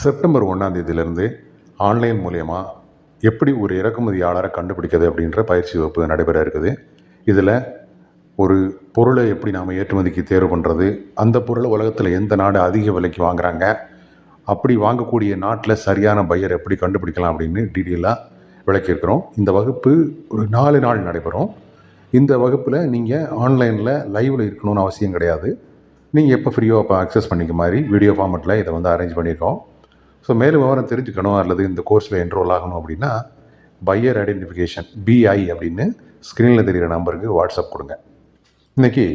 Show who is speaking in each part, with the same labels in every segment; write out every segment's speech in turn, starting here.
Speaker 1: September ஒன்றாம் தேதியிலிருந்து online மூலயமா எப்படி ஒரு இறக்குமதியாளரை கண்டுபிடிக்கிறது அப்படின்ற பயிற்சி வகுப்பு நடைபெற இருக்குது. இதில் ஒரு பொருளை எப்படி நாம் ஏற்றுமதிக்கு தேர்வு பண்ணுறது அந்த பொருளை உலகத்தில் எந்த நாடு அதிக விலைக்கு வாங்குகிறாங்க அப்படி வாங்கக்கூடிய நாட்டில் சரியான பையர் எப்படி கண்டுபிடிக்கலாம் அப்படின்னு டீட்டெயிலாக விளக்கியிருக்கிறோம். இந்த வகுப்பு ஒரு நாலு நாள் நடைபெறும். இந்த வகுப்பில் நீங்கள் ஆன்லைனில் லைவில் இருக்கணும்னு அவசியம் கிடையாது. நீங்கள் எப்போ ஃப்ரீயோ அப்போ அக்சஸ் பண்ணிக்க மாதிரி வீடியோ ஃபார்மெட்டில் இதை வந்து அரேஞ்ச் பண்ணியிருக்கோம். ஸோ மேலும் விவரம் தெரிஞ்சுக்கணும் அல்லது இந்த கோர்ஸில் என்ரோல் ஆகணும் அப்படின்னா பையர் ஐடென்டிஃபிகேஷன் பிஐ அப்படின்னு ஸ்க்ரீனில் தெரிகிற நம்பருக்கு வாட்ஸ்அப் கொடுங்க. இன்றைக்கி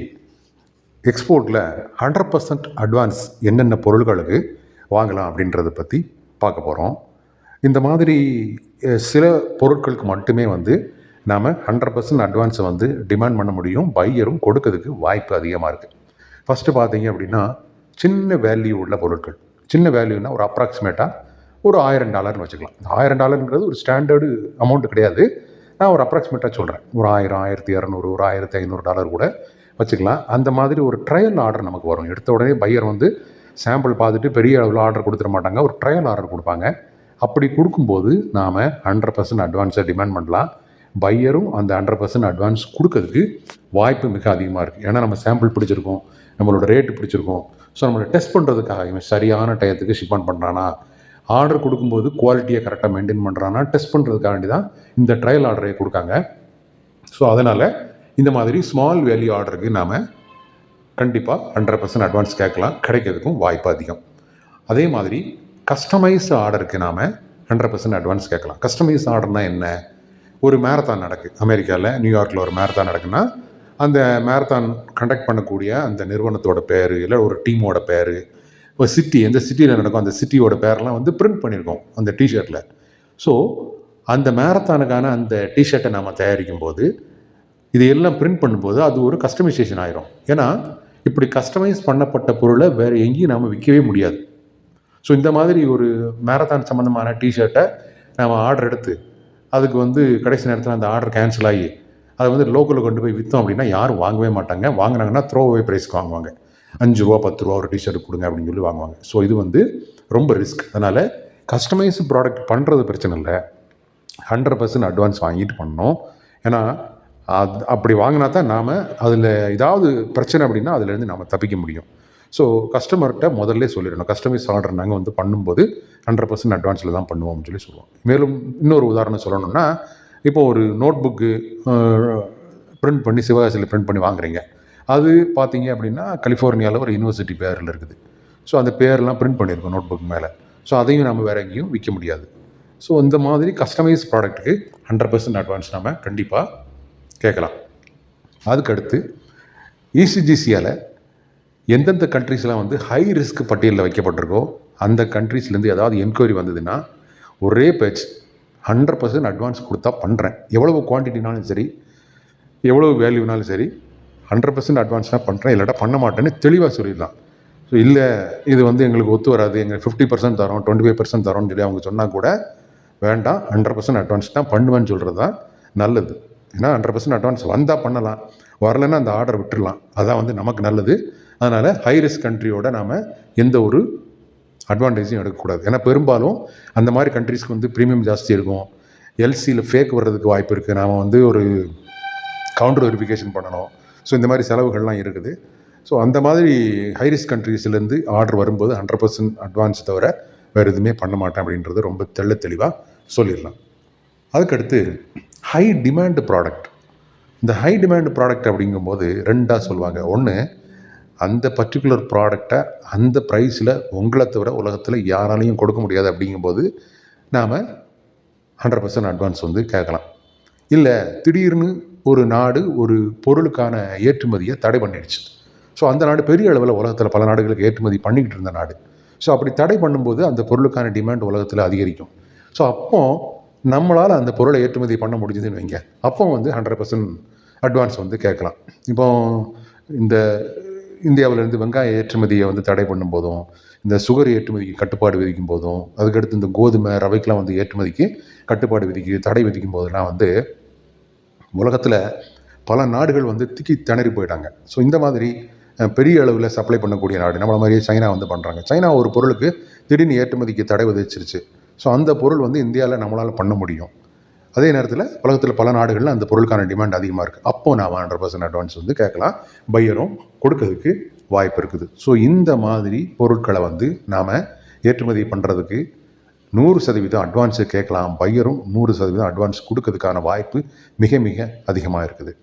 Speaker 1: எக்ஸ்போர்ட்டில் ஹண்ட்ரட் பர்சன்ட் அட்வான்ஸ் என்னென்ன பொருள்களுக்கு வாங்கலாம் அப்படின்றத பற்றி பார்க்க போகிறோம் இந்த மாதிரி சில பொருட்களுக்கு மட்டுமே வந்து நாம் ஹண்ட்ரட் பர்சன்ட் அட்வான்ஸை வந்து டிமாண்ட் பண்ண முடியும். பையரும் கொடுக்கறதுக்கு வாய்ப்பு அதிகமாக இருக்குது ஃபஸ்ட்டு பார்த்தீங்க அப்படின்னா சின்ன வேல்யூ உள்ள பொருட்கள். சின்ன வேல்யூனா ஒரு அப்ராக்சிமேட்டாக ஒரு ஆயிரம் டாலர்னு வச்சுக்கலாம். இந்த ஆயிரம் டாலருங்கிறது ஒரு ஸ்டாண்டர்டு அமௌண்ட் கிடையாது. நான் ஒரு அப்ராக்சிமேட்டாக சொல்கிறேன் ஒரு ஆயிரம் ஆயிரத்தி இரநூறு ஒரு ஆயிரத்தி ஐநூறு டாலர் கூட வச்சுக்கலாம். அந்த மாதிரி ஒரு ட்ரையல் ஆர்டர் நமக்கு வரும். எடுத்த உடனே பையர் வந்து சாம்பிள் பார்த்துட்டு பெரிய அளவில் ஆர்டர் கொடுத்துட மாட்டாங்க. ஒரு ட்ரையல் ஆர்டர் கொடுப்பாங்க. அப்படி கொடுக்கும்போது நாம் ஹண்ட்ரட் பர்சன்ட் அட்வான்ஸை டிமாண்ட் பண்ணலாம். பையரும் அந்த ஹண்ட்ரட் பர்சன்ட் அட்வான்ஸ் கொடுக்கறதுக்கு வாய்ப்பு மிக அதிகமாக இருக்குது ஏன்னா நம்ம சாம்பிள் பிடிச்சிருக்கோம். நம்மளோட ரேட்டு பிடிச்சிருக்கோம். ஸோ நம்மளை டெஸ்ட் பண்ணுறதுக்காக இவன் சரியான டயத்துக்கு ஷிப்பான் பண்ணுறானா ஆர்டர் கொடுக்கும்போது குவாலிட்டியை கரெக்டாக மெயின்டைன் பண்ணுறானா டெஸ்ட் பண்ணுறதுக்காண்டி தான் இந்த ட்ரையல் ஆர்டரை கொடுக்காங்க. ஸோ அதனால் இந்த மாதிரி ஸ்மால் வேல்யூ ஆர்டருக்கு நாம் கண்டிப்பாக ஹண்ட்ரட் பர்சன்ட் அட்வான்ஸ் கேட்கலாம். கிடைக்கிறதுக்கும் வாய்ப்பு அதிகம். அதே மாதிரி கஸ்டமைஸ்டு ஆர்டருக்கு நாம் ஹண்ட்ரட் பர்சன்ட் அட்வான்ஸ் கேட்கலாம். கஸ்டமைஸ் ஆர்டர்னால் என்ன? ஒரு மேரத்தான் நடக்கு. அமெரிக்காவில் நியூயார்க்கில் ஒரு மேரத்தான் நடக்குன்னா அந்த மேரத்தான் கண்டக்ட் பண்ணக்கூடிய அந்த நிறுவனத்தோட பேர் இல்லை ஒரு டீமோட பேர் இப்போ சிட்டி எந்த சிட்டியில் நடக்கும் அந்த சிட்டியோட பேர்லாம் வந்து பிரிண்ட் பண்ணியிருக்கோம் அந்த டிஷர்ட்டில் ஸோ அந்த மேரத்தானுக்கான அந்த டிஷர்ட்டை நாம் தயாரிக்கும் போது இது எல்லாம் பிரிண்ட் பண்ணும்போது அது ஒரு கஸ்டமைசேஷன் ஆயிரும். ஏன்னா இப்படி கஸ்டமைஸ் பண்ணப்பட்ட பொருளை வேறு எங்கேயும் நாம் விற்கவே முடியாது. ஸோ இந்த மாதிரி ஒரு மேரத்தான் சம்மந்தமான டிஷர்ட்டை நாம் ஆர்டர் எடுத்து அதுக்கு வந்து கடைசி நேரத்தில் அந்த ஆர்டர் கேன்சல் ஆகி அதை வந்து லோக்கலில் கொண்டு போய் விற்றோம் அப்படின்னா யாரும் வாங்கவே மாட்டாங்க. வாங்கினாங்கன்னா த்ரோ அவே ப்ரைஸ்க்கு வாங்குவாங்க. அஞ்சு ரூபா பத்து ரூபா ஒரு டிஷர்ட் கொடுங்க அப்படின்னு சொல்லி வாங்குவாங்க. ஸோ இது வந்து ரொம்ப ரிஸ்க் அதனால் கஸ்டமைஸ் ப்ராடக்ட் பண்ணுறது பிரச்சனை இல்லை. ஹண்ட்ரட் பர்சன்ட் அட்வான்ஸ் வாங்கிட்டு பண்ணோம் ஏன்னா அது அப்படி வாங்கினா தான் நாம் அதில் ஏதாவது பிரச்சனை அப்படின்னா அதுலேருந்து நாம் தப்பிக்க முடியும். ஸோ கஸ்டமர்கிட்ட முதல்ல சொல்லிடணும். கஸ்டமைஸ் ஆர்டர் நாங்கள் வந்து பண்ணும்போது ஹண்ட்ரட் பர்சன்ட் அட்வான்ஸில் தான் பண்ணுவோம்னு சொல்லி சொல்லுவோம். மேலும் இன்னொரு உதாரணம் சொல்லணும்னா இப்போ ஒரு நோட் புக்கு பிரிண்ட் பண்ணி சிவகாசியில் பிரிண்ட் பண்ணி வாங்குறீங்க. அது பார்த்தீங்க அப்படின்னா கலிஃபோர்னியாவில் ஒரு யூனிவர்சிட்டி பேரில் இருக்குது. ஸோ அந்த பேர்லாம் பிரிண்ட் பண்ணியிருக்கோம் நோட் புக் மேலே. ஸோ அதையும் நம்ம வேறு எங்கேயும் விற்க முடியாது. ஸோ இந்த மாதிரி கஸ்டமைஸ் ப்ராடக்ட்டுக்கு ஹண்ட்ரட் பர்சன்ட் அட்வான்ஸ் நம்ம கண்டிப்பாக கேட்கலாம். அதுக்கடுத்து இசிஜிசியால் எந்தெந்த கண்ட்ரீஸ்லாம் வந்து ஹை ரிஸ்க் பட்டியலில் வைக்கப்பட்டிருக்கோ அந்த கண்ட்ரீஸ்லேருந்து ஏதாவது என்கொயரி வந்ததுன்னா ஒரே பேஜ் ஹண்ட்ரட் பர்சன்ட் அட்வான்ஸ் கொடுத்தா பண்ணுறேன் எவ்வளவு குவான்டிட்டினாலும் சரி எவ்வளவு வேல்யூனாலும் சரி ஹண்ட்ரட் பர்சன்ட் அட்வான்ஸ்னால் பண்ணுறேன் இல்லாட்டா பண்ண மாட்டேன்னு தெளிவாக சொல்லிடலாம். ஸோ இல்லை இது வந்து எங்களுக்கு ஒத்து வராது. எங்களுக்கு ஃபிஃப்டி பர்சன்ட் தரோம் டுவெண்ட்டி ஃபைவ் பர்சன்ட் தரோம்னு சொல்லி அவங்க சொன்னால் கூட வேண்டாம். ஹண்ட்ரட் பர்சன்ட் அட்வான்ஸ் தான் பண்ணுவேன்னு சொல்கிறது தான் நல்லது. ஏன்னா ஹண்ட்ரட் பர்சன்ட் அட்வான்ஸ் வந்தால் பண்ணலாம். வரலைன்னா அந்த ஆர்டர் விட்டுடலாம் அதான் வந்து நமக்கு நல்லது. அதனால் ஹை ரிஸ்க் கண்ட்ரியோட நாம் எந்த ஒரு அட்வான்டேஜும் எடுக்கக்கூடாது. ஏன்னா பெரும்பாலும் அந்த மாதிரி கண்ட்ரீஸ்க்கு வந்து ப்ரீமியம் ஜாஸ்தி இருக்கும். எல்சியில் ஃபேக் வர்றதுக்கு வாய்ப்பு இருக்குது நாம் வந்து ஒரு கவுண்டர் வெரிஃபிகேஷன் பண்ணணும். ஸோ இந்த மாதிரி செலவுகள்லாம் இருக்குது. ஸோ அந்த மாதிரி ஹைரிஸ்க் கண்ட்ரீஸ்லேருந்து ஆர்டர் வரும்போது ஹண்ட்ரட் பர்சன்ட் அட்வான்ஸ் தவிர வேறு எதுவுமே பண்ண மாட்டேன் அப்படின்றது ரொம்ப தெள்ள தெளிவாக சொல்லிடலாம். அதுக்கடுத்து ஹை டிமாண்ட் ப்ராடக்ட் இந்த ஹை டிமாண்ட் ப்ராடக்ட் அப்படிங்கும்போது ரெண்டாக சொல்லுவாங்க. ஒன்று அந்த பர்டிகுலர் ப்ராடக்டை அந்த ப்ரைஸில் உங்களை தவிர உலகத்தில் யாராலையும் கொடுக்க முடியாது அப்படிங்கும்போது நாம் ஹண்ட்ரட் பர்சன்ட் அட்வான்ஸ் வந்து கேட்கலாம். இல்லை திடீர்னு ஒரு நாடு ஒரு பொருளுக்கான ஏற்றுமதியை தடை பண்ணிடுச்சு. ஸோ அந்த நாடு பெரிய அளவில் உலகத்தில் பல நாடுகளுக்கு ஏற்றுமதி பண்ணிக்கிட்டு இருந்த நாடு. ஸோ அப்படி தடை பண்ணும்போது அந்த பொருளுக்கான டிமாண்ட் உலகத்தில் அதிகரிக்கும். ஸோ அப்போ நம்மளால் அந்த பொருளை ஏற்றுமதி பண்ண முடிஞ்சதுன்னு வைங்க. அப்போ வந்து ஹண்ட்ரட் பர்சன்ட் அட்வான்ஸ் வந்து கேட்கலாம். இப்போ இந்த இந்தியாவிலேருந்து வெங்காய ஏற்றுமதியை வந்து தடை பண்ணும் போதும் இந்த சுகர் ஏற்றுமதிக்கு கட்டுப்பாடு விதிக்கும் போதும் அதுக்கடுத்து இந்த கோதுமை ரவைக்கெலாம் வந்து ஏற்றுமதிக்கு கட்டுப்பாடு விதிக்கு தடை விதிக்கும் போதெல்லாம் வந்து உலகத்தில் பல நாடுகள் வந்து திக்கி திணறி போயிட்டாங்க. ஸோ இந்த மாதிரி பெரிய அளவில் சப்ளை பண்ணக்கூடிய நாடு நம்மள மாதிரியே சைனா வந்து பண்ணுறாங்க சைனா ஒரு பொருளுக்கு திடீர்னு ஏற்றுமதிக்கு தடை விதிச்சிருச்சு. ஸோ அந்த பொருள் வந்து இந்தியாவில் நம்மளால் பண்ண முடியும். அதே நேரத்தில் உலகத்தில் பல நாடுகளில் அந்த பொருளுக்கான டிமாண்ட் அதிகமாக இருக்குது அப்போ நான் ஹண்ட்ரட் பர்சன்ட் அட்வான்ஸ் வந்து கேட்கலாம். பையரும் கொடுக்கறதுக்கு வாய்ப்பு இருக்குது. ஸோ இந்த மாதிரி பொருட்களை வந்து நாம் ஏற்றுமதி பண்ணுறதுக்கு நூறு சதவீதம் அட்வான்ஸு கேட்கலாம். பையரும் நூறு சதவீதம் அட்வான்ஸ் கொடுக்கறதுக்கான வாய்ப்பு மிக மிக அதிகமாக இருக்குது.